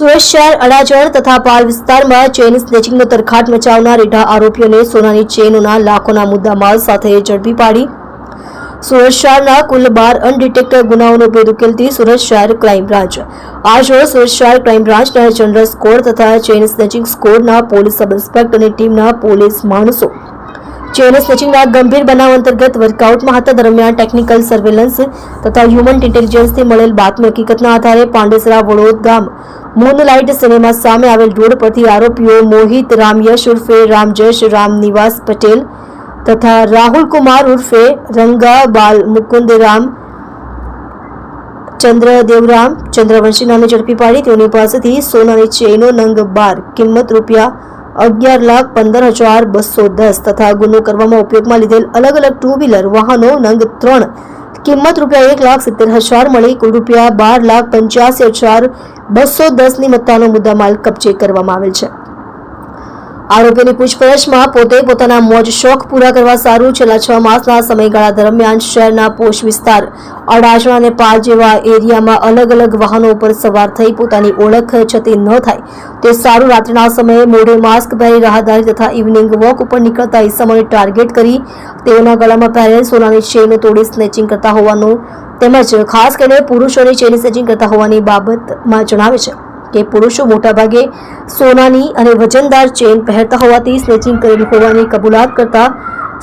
સુરત શહેર અડાજણ તથા પાલ વિસ્તારમાં ચેન સ્નેચિંગનો તરખાટ મચાવનાર રેઢા આરોપીઓને સોનાની ચેનોના લાખોના મુદ્દામાલ સાથે ઝડપી પાડી. સુરત શહેરના કુલ બાર અનડિટેક્ટ ગુનાઓનો ભેદ ઉકેલતી સુરત શહેર ક્રાઇમ બ્રાન્ચ. આજરોજ સુરત શહેર ક્રાઇમ બ્રાન્ચના જનરલ સ્કોર તથા ચેન સ્નેચિંગ સ્કોરના પોલીસ સબ ઇન્સ્પેક્ટરની ટીમના પોલીસ માણસો ચેઇન કોચિંગના ગંભીર બનાવ અંતર્ગત વર્કઆઉટમાં હતા દરમિયાન ટેકનિકલ સર્વેલન્સ તથા હ્યુમન ઇન્ટેલિજન્સથી મળેલ બાતમી હકીકતના આધારે પાંડેસરા વડોદ ગામ મૂનલાઇટ સિનેમા સામે આવેલ રોડ પરથી આરોપીઓ મોહિત રામયશ ઉર્ફે રામજશ રામ પટેલ તથા રાહુલ કુમાર ઉર્ફે રંગા બાલ મુકુંદ, રામ ચંદ્ર દેવરામ ચંદ્રવંશી નામે ઝડપી પાડી તેઓની પાસેથી સોનાની ચેઇનો નંગ બાર કિંમત રૂપિયા અગિયાર લાખ પંદર હજાર બસો દસ તથા ગુનો કરવામાં ઉપયોગમાં લીધેલ અલગ અલગ ટુ વ્હીલર વાહનો નંગ ત્રણ. કિંમત રૂપિયા એક લાખ સિત્તેર હજાર મળી, કુલ રૂપિયા બાર લાખ પંચ્યાસી હજાર બસો દસની મત્તાનો મુદ્દામાલ કબજે કરવામાં આવેલ છે. આરોપીની પૂછપરછમાં પોતે પોતાના મોજ શોખ પૂરા કરવા સારું છેલ્લા છ માસના સમયગાળા દરમિયાન શહેરના પોષ વિસ્તાર, અડાજણ અને પાર જેવા એરિયામાં અલગ અલગ વાહનો ઉપર સવાર થઈ પોતાની ઓળખ છતી ન થાય. તે સારું રાત્રિના સમયે મોઢે માસ્ક પહેરી રાહદારી તથા ઇવનિંગ વોક ઉપર નીકળતા ઇસમોને ટાર્ગેટ કરી તેઓના ગળામાં પહેરેલ સોનાની ચેન તોડી સ્નેચિંગ કરતા હોવાનું તેમજ ખાસ કરીને પુરુષોની ચેઇન સ્નેચિંગ કરતા હોવાની બાબતમાં જણાવે છે. કે પુરુષો મોટાભાગે સોનાની અને વજનદાર ચેન પહેરતા હોવાથી સ્નેચિંગ કરેલી હોવાની કબૂલાત કરતા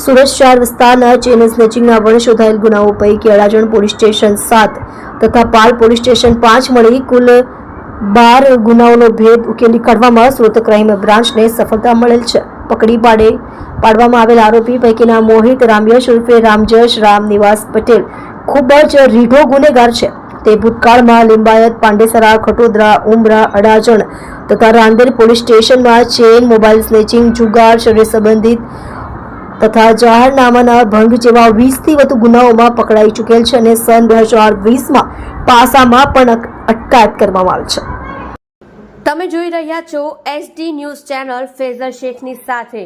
સુરત શહેર વિસ્તારના ચેન સ્નેચિંગના વણ શોધાયેલ ગુનાઓ પૈકી અડાજણ પોલીસ સ્ટેશન સાત તથા પાલ પોલીસ સ્ટેશન પાંચ મળી કુલ બાર ગુનાઓનો ભેદ ઉકેલી કાઢવામાં સુરત ક્રાઇમ બ્રાન્ચને સફળતા મળેલ છે. પકડી પાડે પાડવામાં આવેલ આરોપી પૈકીના મોહિત રામયશ ઉર્ફે રામજશ રામ નિવાસ પટેલ ખૂબ જ રીઢો ગુનેગાર છે. તે ભૂતકાળમાં લિંબાયત, પાંડેસરા, ખટોદરા, ઉમરા, અડાજણ તથા રાંદેર પોલીસ સ્ટેશનમાં ચેન મોબાઈલ સ્નેચિંગ, જુગાર, શરીર સંબંધિત તથા જાહેરનામાના ભંગ જેવા વીસથી વધુ ગુનાઓમાં પકડાઈ ચૂકેલ છે અને સન બે હજાર વીસમાં પાસામાં પણ અટકાયત કરવામાં આવી છે. તમે જોઈ રહ્યા છો એસડી ન્યૂઝ ચેનલ ફેઝર શેખની સાથે.